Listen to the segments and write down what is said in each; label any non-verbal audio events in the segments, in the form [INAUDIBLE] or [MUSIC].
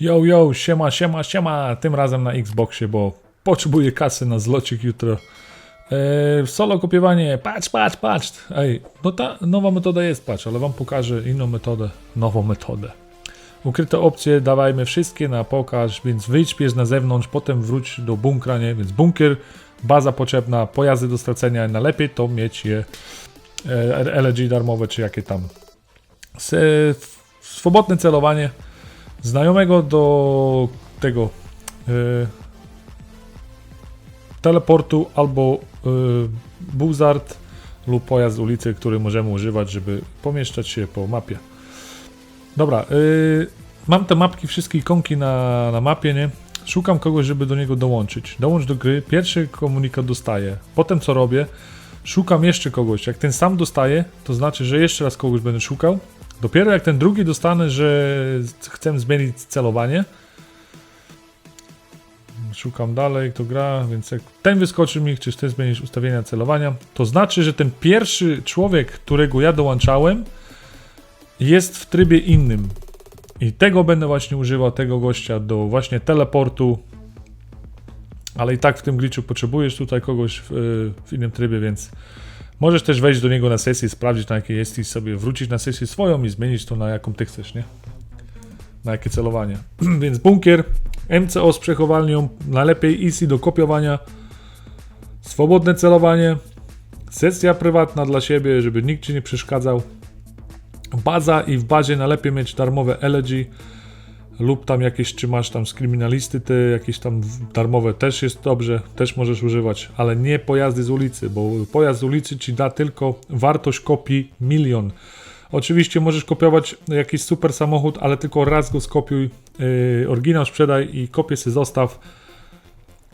Yo, yo, siema, siema, siema. Tym razem na Xboxie, bo potrzebuję kasy na zlocik jutro. Eee, solo kopiowanie, patrz, patrz, patrz. Ej, no ta nowa metoda jest, patrz, ale wam pokażę inną metodę, nową metodę. Ukryte opcje dawajmy wszystkie na pokaż, więc wyjdź pierw na zewnątrz, potem wróć do bunkra, nie? Więc bunkier, baza potrzebna, pojazdy do stracenia, najlepiej to mieć je e, LG darmowe, czy jakie tam. Swobodne celowanie, znajomego do tego e, teleportu albo e, buzard lub pojazd ulicy, który możemy używać, żeby pomieszczać się po mapie. Dobra, y, mam te mapki, wszystkie ikonki na, na mapie, nie? Szukam kogoś, żeby do niego dołączyć. Dołącz do gry, pierwszy komunikat dostaję. Potem co robię? Szukam jeszcze kogoś. Jak ten sam dostaje, to znaczy, że jeszcze raz kogoś będę szukał. Dopiero jak ten drugi dostanę, że chcę zmienić celowanie. Szukam dalej, kto gra, więc jak ten wyskoczy mi, czy chcę zmienić ustawienia celowania, to znaczy, że ten pierwszy człowiek, którego ja dołączałem, jest w trybie innym. I tego będę właśnie używał, tego gościa do właśnie teleportu. Ale i tak w tym glitchu potrzebujesz tutaj kogoś w, w innym trybie, więc możesz też wejść do niego na sesję, sprawdzić na jakiej jest i sobie wrócić na sesję swoją i zmienić to na jaką ty chcesz, nie? Na jakie celowanie. [CLEARS THROAT] więc bunkier, MCO z przechowalnią, najlepiej easy do kopiowania, swobodne celowanie, sesja prywatna dla siebie, żeby nikt ci nie przeszkadzał baza i w bazie najlepiej mieć darmowe elegy lub tam jakieś, czy masz tam z kryminalisty, te jakieś tam darmowe też jest dobrze, też możesz używać, ale nie pojazdy z ulicy, bo pojazd z ulicy ci da tylko wartość kopii milion. Oczywiście możesz kopiować jakiś super samochód, ale tylko raz go skopiuj, yy, oryginał sprzedaj i kopię sobie zostaw,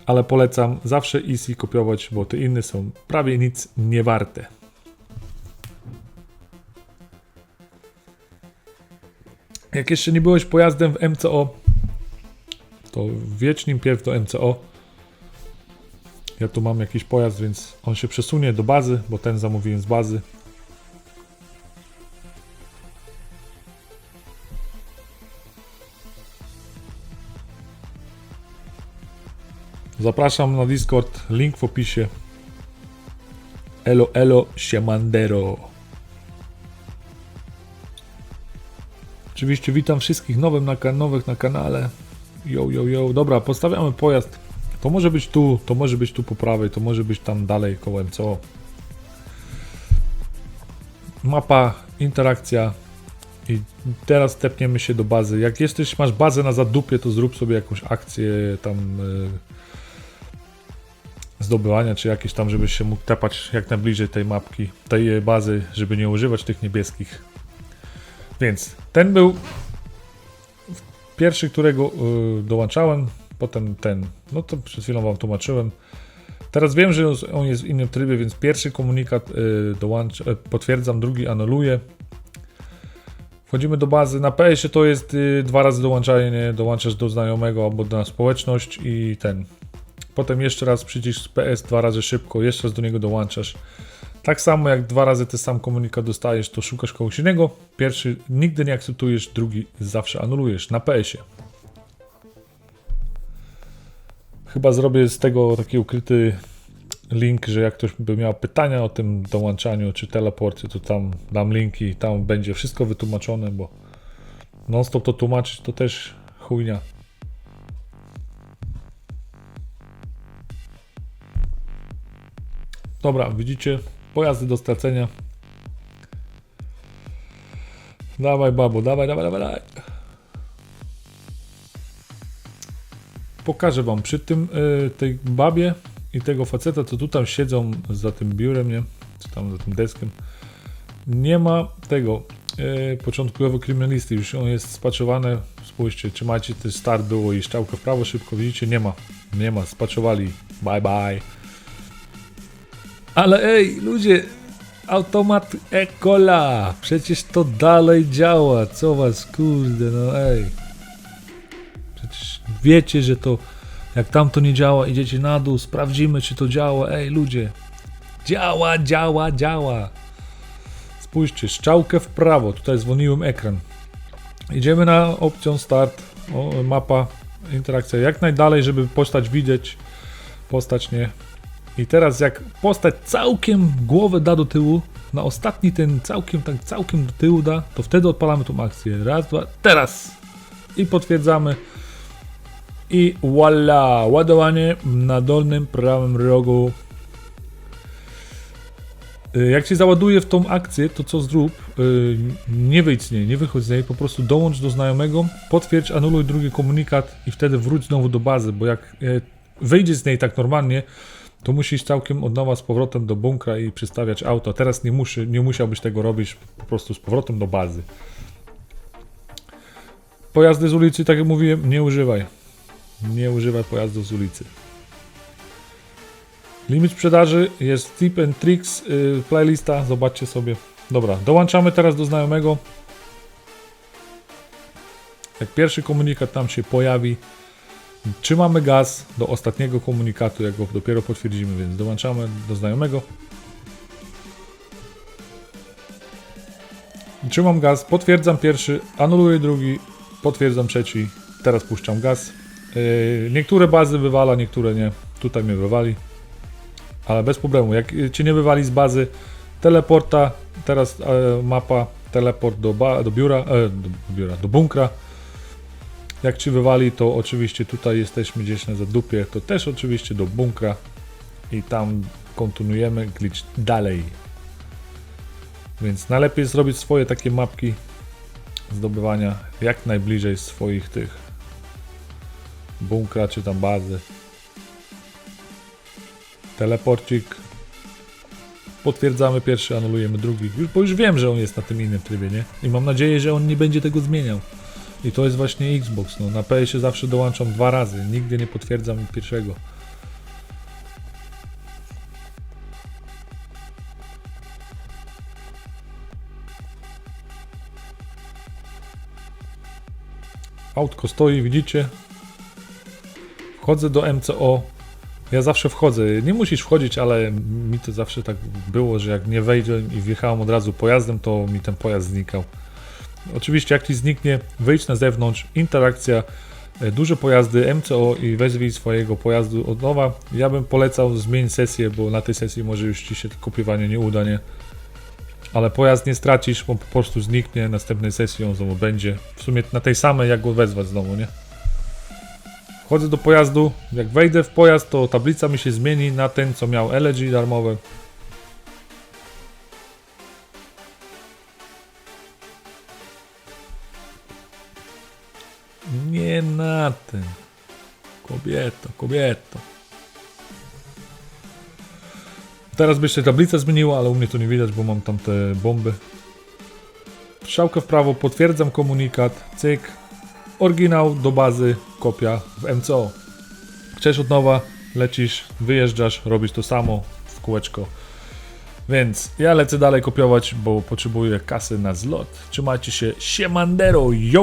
ale polecam zawsze easy kopiować, bo te inne są prawie nic nie warte. Jak jeszcze nie byłeś pojazdem w MCO, to wiedź nim pierw do MCO. Ja tu mam jakiś pojazd, więc on się przesunie do bazy, bo ten zamówiłem z bazy. Zapraszam na Discord, link w opisie. Elo, elo, siemandero. Oczywiście witam wszystkich nowym na, nowych na kanale. Yo, yo, yo. Dobra, postawiamy pojazd. To może być tu, to może być tu po prawej, to może być tam dalej koło MCO. Mapa, interakcja. I teraz stepniemy się do bazy. Jak jesteś, masz bazę na zadupie, to zrób sobie jakąś akcję tam yy, zdobywania, czy jakieś tam, żebyś się mógł tepać jak najbliżej tej mapki, tej bazy, żeby nie używać tych niebieskich. Więc ten był pierwszy, którego y, dołączałem, potem ten. No to przed chwilą wam tłumaczyłem. Teraz wiem, że on jest w innym trybie, więc pierwszy komunikat y, dołącz, y, potwierdzam, drugi anuluję. Wchodzimy do bazy. Na PS to jest dwa razy dołączanie, dołączasz do znajomego albo na społeczność i ten. Potem jeszcze raz przycisk PS dwa razy szybko, jeszcze raz do niego dołączasz. Tak samo jak dwa razy ten sam komunikat dostajesz, to szukasz kogoś innego. Pierwszy nigdy nie akceptujesz, drugi zawsze anulujesz na PS-ie. Chyba zrobię z tego taki ukryty link, że jak ktoś by miał pytania o tym dołączaniu czy teleporcie, to tam dam linki, tam będzie wszystko wytłumaczone, bo non-stop to tłumaczyć to też chujnia. Dobra, widzicie, Pojazdy do stracenia. Dawaj, babo, dawaj, dawaj, dawaj, dawaj. Pokażę wam przy tym y, tej babie i tego faceta, co tu tam siedzą za tym biurem, nie? Czy tam za tym deskiem. Nie ma tego y, początkowego kryminalisty, już on jest spaczowany. Spójrzcie, trzymajcie, ten start było i szczałkę w prawo szybko, widzicie? Nie ma, nie ma, spaczowali. Bye bye. Ale ej, ludzie, automat Ekola, przecież to dalej działa, co was kurde, no ej. Przecież wiecie, że to, jak tam to nie działa, idziecie na dół, sprawdzimy, czy to działa, ej ludzie. Działa, działa, działa. Spójrzcie, strzałkę w prawo, tutaj zwolniłem ekran. Idziemy na opcję start, o, mapa, interakcja jak najdalej, żeby postać widzieć, postać nie. I teraz jak postać całkiem głowę da do tyłu, na ostatni ten całkiem, tak całkiem do tyłu da, to wtedy odpalamy tą akcję. Raz, dwa, teraz! I potwierdzamy. I voila! Ładowanie na dolnym prawym rogu. Y, Jak cię załaduje w tą akcję, to co zrób? Y, Nie wyjdź z niej, nie wychodź z niej, po prostu dołącz do znajomego, potwierdź, anuluj drugi komunikat i wtedy wróć znowu do bazy, bo jak y, wyjdziesz z niej tak normalnie, to musisz całkiem od nowa z powrotem do bunkra i przystawiać auto. Teraz nie, muszy, nie musiałbyś tego robić, po prostu z powrotem do bazy. Pojazdy z ulicy, tak jak mówiłem, nie używaj. Nie używaj pojazdów z ulicy. Limit sprzedaży jest tip and tricks, yy, playlista, zobaczcie sobie. Dobra, dołączamy teraz do znajomego. Jak pierwszy komunikat tam się pojawi, trzymamy gaz do ostatniego komunikatu, jak go dopiero potwierdzimy, więc dołączamy do znajomego. Trzymam gaz, potwierdzam pierwszy, anuluję drugi, potwierdzam trzeci, teraz puszczam gaz. Yy, niektóre bazy wywala, niektóre nie. Tutaj mnie wywali. Ale bez problemu. Jak cię nie wywali z bazy, teleporta, teraz e, mapa, teleport do, ba, do biura, e, do biura, do bunkra. Jak ci wywali, to oczywiście tutaj jesteśmy gdzieś na zadupie, to też oczywiście do bunkra i tam kontynuujemy glitch dalej. Więc najlepiej zrobić swoje takie mapki zdobywania jak najbliżej swoich tych bunkra czy tam bazy. Teleporcik. Potwierdzamy pierwszy, anulujemy drugi. Już, bo już wiem, że on jest na tym innym trybie, nie? I mam nadzieję, że on nie będzie tego zmieniał. I to jest właśnie Xbox. No, na PS zawsze dołączam dwa razy. Nigdy nie potwierdzam pierwszego. Autko stoi, widzicie? Wchodzę do MCO. Ja zawsze wchodzę. Nie musisz wchodzić, ale mi to zawsze tak było, że jak nie wejdę i wjechałem od razu pojazdem, to mi ten pojazd znikał. Oczywiście jak ci zniknie, wyjdź na zewnątrz, interakcja, e, duże pojazdy, MCO i wezwij swojego pojazdu od nowa. Ja bym polecał zmień sesję, bo na tej sesji może już ci się kopiowanie nie uda, nie? Ale pojazd nie stracisz, bo po prostu zniknie, następnej sesji on znowu będzie. W sumie na tej samej, jak go wezwać znowu, nie? Wchodzę do pojazdu, jak wejdę w pojazd, to tablica mi się zmieni na ten, co miał LG darmowe. Nie na ten. Kobieto, kobieto. Teraz by się tablica zmieniła, ale u mnie to nie widać, bo mam tam te bomby. Strzałkę w prawo, potwierdzam komunikat, cyk. Oryginał do bazy, kopia w MCO. Chcesz od nowa, lecisz, wyjeżdżasz, robisz to samo w kółeczko. Więc ja lecę dalej kopiować, bo potrzebuję kasy na zlot. Trzymajcie się, siemandero, yo!